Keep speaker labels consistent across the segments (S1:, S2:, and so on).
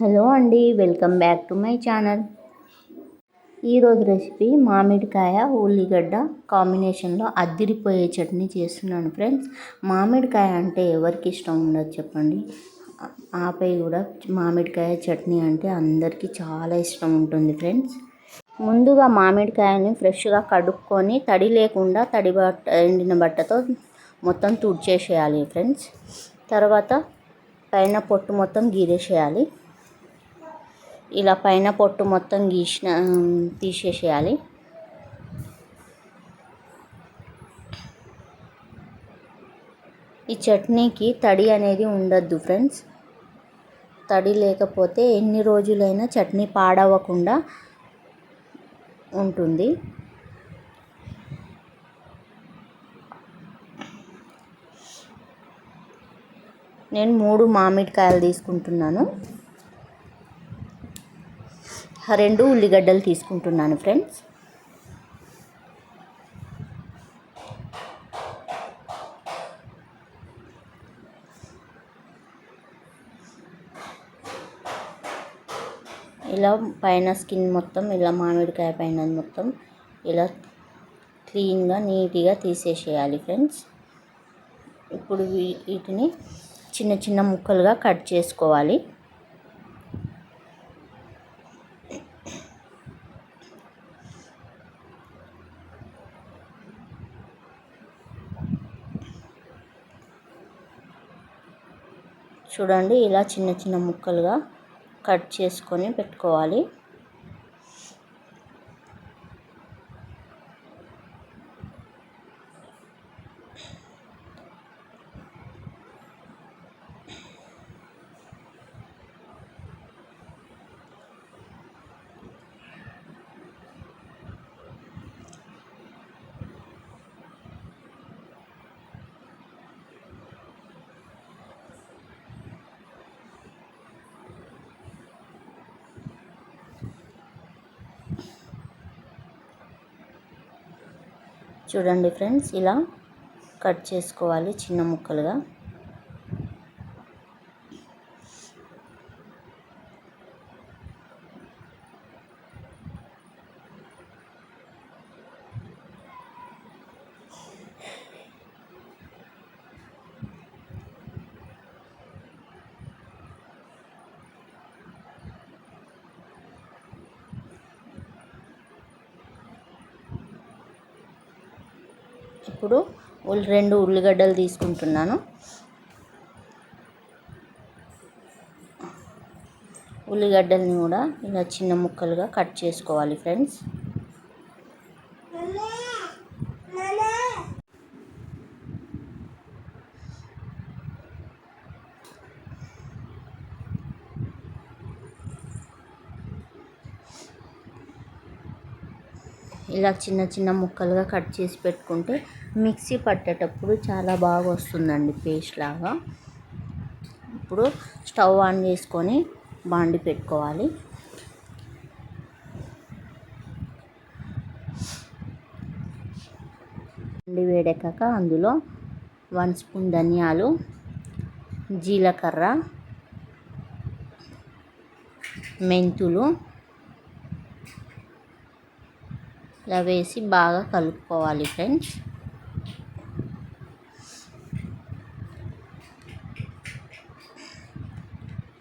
S1: Hello అండి welcome back to my channel. ఈరోజు recipe మామిడికాయ ఉల్లిగడ్డ కాంబినేషన్లో అద్దిరిపోయే చట్నీ చేస్తున్నాను ఫ్రెండ్స్. మామిడికాయ అంటే ఎవరికి ఇష్టం ఉండదు చెప్పండి. ఆపై కూడా మామిడికాయ చట్నీ అంటే అందరికీ చాలా ఇష్టం ఉంటుంది ఫ్రెండ్స్. ముందుగా మామిడికాయని ఫ్రెష్గా కడుక్కొని తడి లేకుండా తడి బట్ట ఎండిన బట్టతో మొత్తం తుడిచేసేయాలి ఫ్రెండ్స్. తర్వాత పైన పొట్టు మొత్తం గీరేసేయాలి. ఇలా పైన పొట్టు మొత్తం గీసిన తీసేసేయాలి. ఈ చట్నీకి తడి అనేది ఉండద్దు ఫ్రెండ్స్. తడి లేకపోతే ఎన్ని రోజులైనా చట్నీ పాడవకుండా ఉంటుంది. నేను మూడు మామిడికాయలు తీసుకుంటున్నాను. రెండు ఉల్లిగడ్డలు తీసుకుంటున్నాను ఫ్రెండ్స్ ఇలా పైన స్కిన్ మొత్తం ఇలా మామిడికాయ పైన మొత్తం ఇలా క్లీన్గా నీట్గా తీసేసేయాలి ఫ్రెండ్స్ ఇప్పుడు వీటిని చిన్న చిన్న ముక్కలుగా కట్ చేసుకోవాలి. చూడండి ఇలా చిన్న చిన్న ముక్కలుగా కట్ చేసుకొని పెట్టుకోవాలి. చూడండి ఫ్రెండ్స్ ఇలా కట్ చేసుకోవాలి చిన్న ముక్కలుగా. ఇప్పుడు రెండు ఉల్లిగడ్డలు తీసుకుంటున్నాను. ఉల్లిగడ్డల్ని కూడా ఇలా చిన్న ముక్కలుగా కట్ చేసుకోవాలి ఫ్రెండ్స్. ఇలా చిన్న చిన్న ముక్కలుగా కట్ చేసి పెట్టుకుంటే మిక్సీ పట్టేటప్పుడు చాలా బాగా వస్తుందండి పేస్ట్ లాగా. ఇప్పుడు స్టవ్ ఆన్ చేసుకొని బాండి పెట్టుకోవాలి. బాండి వేడెక్కాక అందులో వన్ స్పూన్ ధనియాలు జీలకర్ర మెంతులు ఇలా వేసి బాగా కలుపుకోవాలి ఫ్రెండ్స్.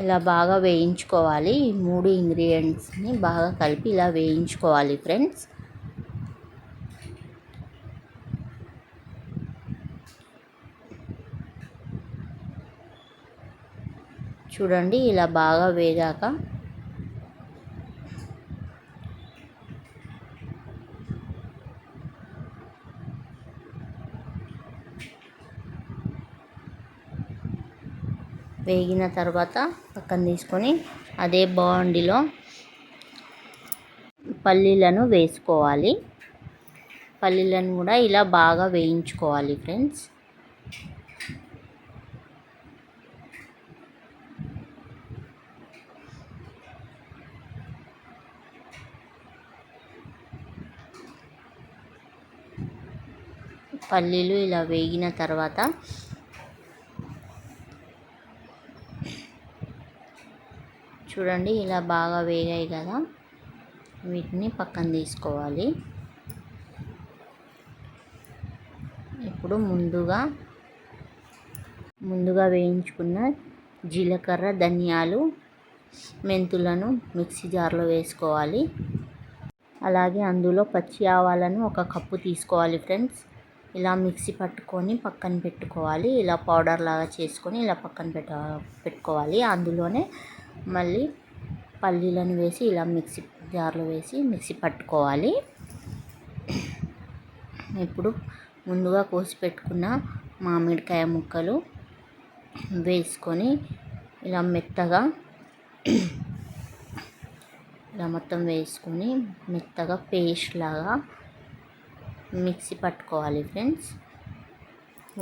S1: ఇలా బాగా వేయించుకోవాలి. ఈ మూడు ఇంగ్రీడియంట్స్ని బాగా కలిపి ఇలా వేయించుకోవాలి ఫ్రెండ్స్. చూడండి ఇలా బాగా వేగాక వేగిన తర్వాత పక్కన తీసుకొని అదే బాండిలో పల్లీలను వేసుకోవాలి. పల్లీలను కూడా ఇలా బాగా వేయించుకోవాలి ఫ్రెండ్స్. పల్లీలు ఇలా వేగిన తర్వాత చూడండి ఇలా బాగా వేగాయి కదా. వీటిని పక్కన తీసుకోవాలి. ఇప్పుడు ముందుగా ముందుగా వేయించుకున్న జీలకర్ర ధనియాలు మెంతులను మిక్సీ జార్లో వేసుకోవాలి. అలాగే అందులో పచ్చి ఆవాలను ఒక కప్పు తీసుకోవాలి ఫ్రెండ్స్. ఇలా మిక్సీ పట్టుకొని పక్కన పెట్టుకోవాలి. ఇలా పౌడర్ లాగా చేసుకొని ఇలా పక్కన పెట్ట పెట్టుకోవాలి. అందులోనే మళ్ళీ పల్లీలను వేసి ఇలా మిక్సీ జార్లో వేసి మిక్సీ పట్టుకోవాలి. ఇప్పుడు ముందుగా కోసి పెట్టుకున్న మామిడికాయ ముక్కలు వేసుకొని ఇలా మెత్తగా ఇలా మొత్తం వేసుకొని మెత్తగా పేస్ట్ లాగా మిక్సీ పట్టుకోవాలి ఫ్రెండ్స్.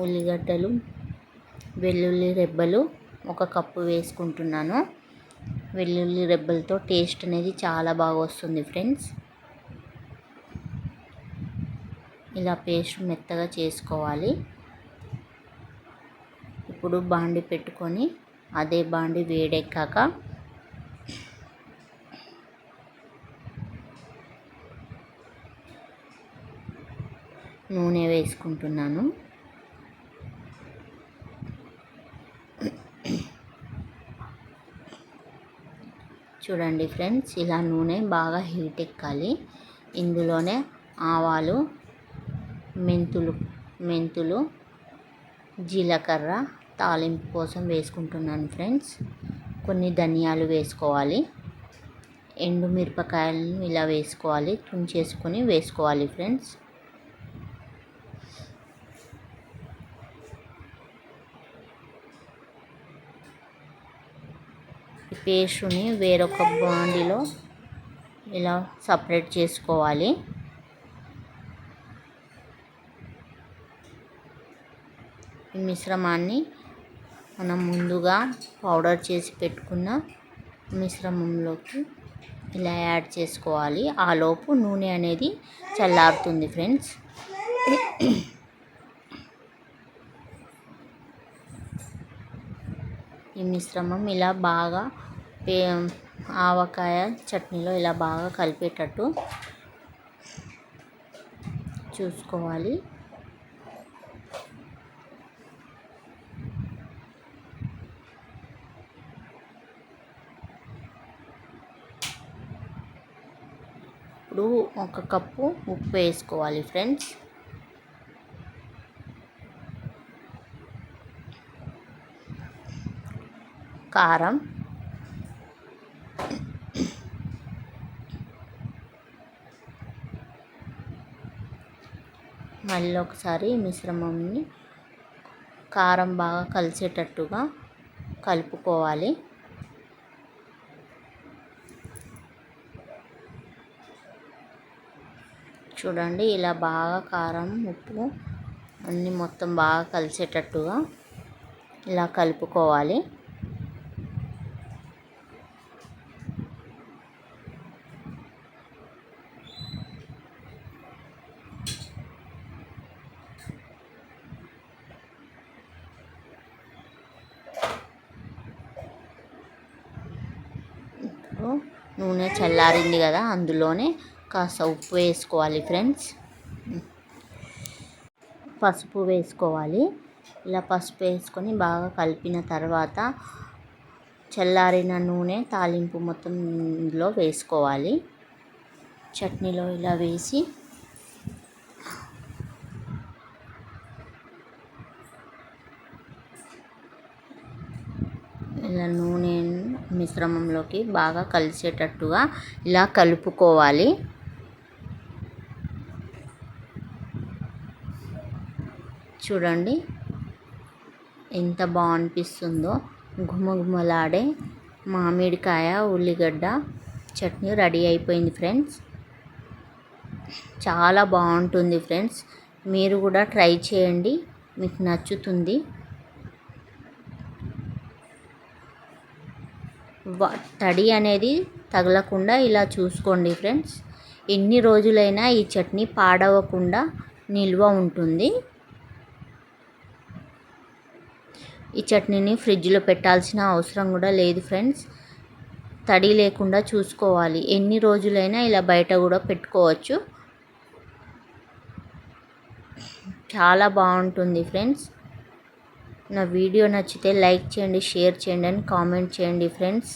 S1: ఉల్లిగడ్డలు వెల్లుల్లి రెబ్బలు ఒక కప్పు వేసుకుంటున్నాను. వెల్లుల్లి రెబ్బలతో టేస్ట్ అనేది చాలా బాగా వస్తుంది ఫ్రెండ్స్. ఇలా పేస్ట్ మెత్తగా చేసుకోవాలి. ఇప్పుడు బాండి పెట్టుకొని అదే బాండి వేడెక్కాక తీసుకుంటున్నాను. వేసుకుంటున్నాను చూడండి ఫ్రెండ్స్ ఇలా నూనె బాగా హీట్ ఎక్కాలి. ఇందులోనే ఆవాలు మెంతులు మెంతులు జీలకర్ర తాలింపు కోసం వేసుకుంటున్నాను ఫ్రెండ్స్. కొన్ని ధనియాలు వేసుకోవాలి. ఎండు మిరపకాయలను ఇలా వేసుకోవాలి. తుంచేసుకొని వేసుకోవాలి ఫ్రెండ్స్. పేస్ట్ని వేరొక బాండీలో ఇలా సపరేట్ చేసుకోవాలి. ఈ మిశ్రమాన్ని మనం ముందుగా పౌడర్ చేసి పెట్టుకున్న మిశ్రమంలోకి ఇలా యాడ్ చేసుకోవాలి. ఆలోపు నూనె అనేది చల్లారుతుంది ఫ్రెండ్స్. ఈ మిశ్రమం ఇలా బాగా ఆవకాయ చట్నీలో ఇలా బాగా కలిపేటట్టు చూసుకోవాలి. ఇప్పుడు ఒక కప్పు ఉప్పు వేసుకోవాలి ఫ్రెండ్స్. కారం మళ్ళీ ఒకసారి మిశ్రమంని కారం బాగా కలిసేటట్టుగా కలుపుకోవాలి. చూడండి ఇలా బాగా కారం ఉప్పు అన్నీ మొత్తం బాగా కలిసేటట్టుగా ఇలా కలుపుకోవాలి. నూనె చల్లారింది కదా అందులోనే కాస్త ఉప్పు వేసుకోవాలి ఫ్రెండ్స్. పసుపు వేసుకోవాలి. ఇలా పసుపు వేసుకొని బాగా కలిపిన తర్వాత చల్లారిన నూనె తాలింపు మొత్తం ఇందులో వేసుకోవాలి. చట్నీలో ఇలా వేసి ఇలా నూనె మిశ్రమంలోకి బాగా కలిసేటట్టుగా ఇలా కలుపుకోవాలి. చూడండి ఎంత బాగనిపిస్తుందో. ఘుమఘుమలాడే గుమగుమలాడే మామిడికాయ ఉల్లిగడ్డ చట్నీ రెడీ అయిపోయింది ఫ్రెండ్స్. చాలా బాగుంటుంది ఫ్రెండ్స్. మీరు కూడా ట్రై చేయండి. మీకు నచ్చుతుంది. తడి అనేది తగలకుండా ఇలా చూసుకోండి ఫ్రెండ్స్. ఎన్ని రోజులైనా ఈ చట్నీ పాడవకుండా నిల్వ ఉంటుంది. ఈ చట్నీని ఫ్రిడ్జ్లో పెట్టాల్సిన అవసరం కూడా లేదు ఫ్రెండ్స్. తడి లేకుండా చూసుకోవాలి. ఎన్ని రోజులైనా ఇలా బయట కూడా పెట్టుకోవచ్చు. చాలా బాగుంటుంది ఫ్రెండ్స్. నా వీడియో నచ్చితే లైక్ చేయండి షేర్ చేయండి అండ్ కామెంట్ చేయండి ఫ్రెండ్స్.